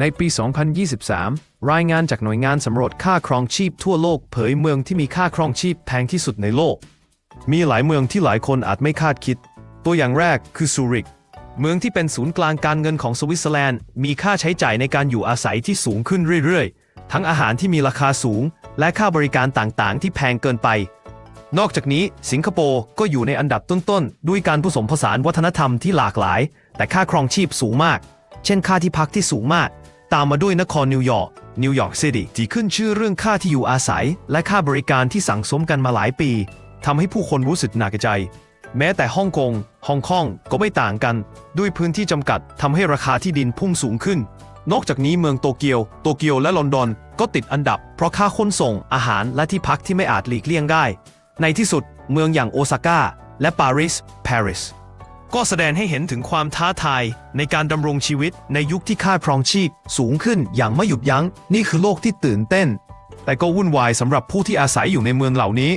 ในปี 2023 รายงานจากหน่วยงานสำรวจค่าครองชีพทั่วโลกเผยเมืองที่มีค่าครองชีพแพงที่สุดในโลก มีหลายเมืองที่หลายคนอาจไม่คาดคิด ตัวอย่างแรกคือซูริก เมืองที่เป็นศูนย์กลางการเงินของสวิตเซอร์แลนด์ มีค่าใช้จ่ายในการอยู่อาศัยที่สูงขึ้นเรื่อยๆ ทั้งอาหารที่มีราคาสูง และค่าบริการต่างๆ ที่แพงเกินไป นอกจากนี้สิงคโปร์ก็อยู่ในอันดับต้นๆ ด้วยการผสมผสานวัฒนธรรมที่หลากหลาย แต่ค่าครองชีพสูงมาก เช่น ค่าที่พักที่สูงมาก ตามมาด้วยนครนิวยอร์ก นิวยอร์กซิตี้ที่ขึ้นชื่อเรื่องค่าที่อยู่อาศัย และค่าบริการที่สั่งสมกันมาหลายปีทำให้ผู้คนรู้สึกหนักใจ แม้แต่ฮ่องกงฮ่องกงก็ไม่ต่างกัน ด้วยพื้นที่จำกัดทำให้ราคาที่ดินพุ่งสูงขึ้น นอกจากนี้เมืองโตเกียว โตเกียวและลอนดอนก็ติดอันดับ เพราะค่าขนส่งอาหารและที่พักที่ไม่อาจหลีกเลี่ยงได้ ในที่สุดเมืองอย่างโอซาก้าและปารีสปารีส ก็แสดงให้เห็นถึงความท้าทายในการดำรงชีวิตในยุคที่ค่าครองชีพสูงขึ้นอย่างไม่หยุดยัง้ง นี่คือโลกที่ตื่นเต้น แต่ก็วุ่นวายสำหรับผู้ที่อาศัยอยู่ในเมืองเหล่านี้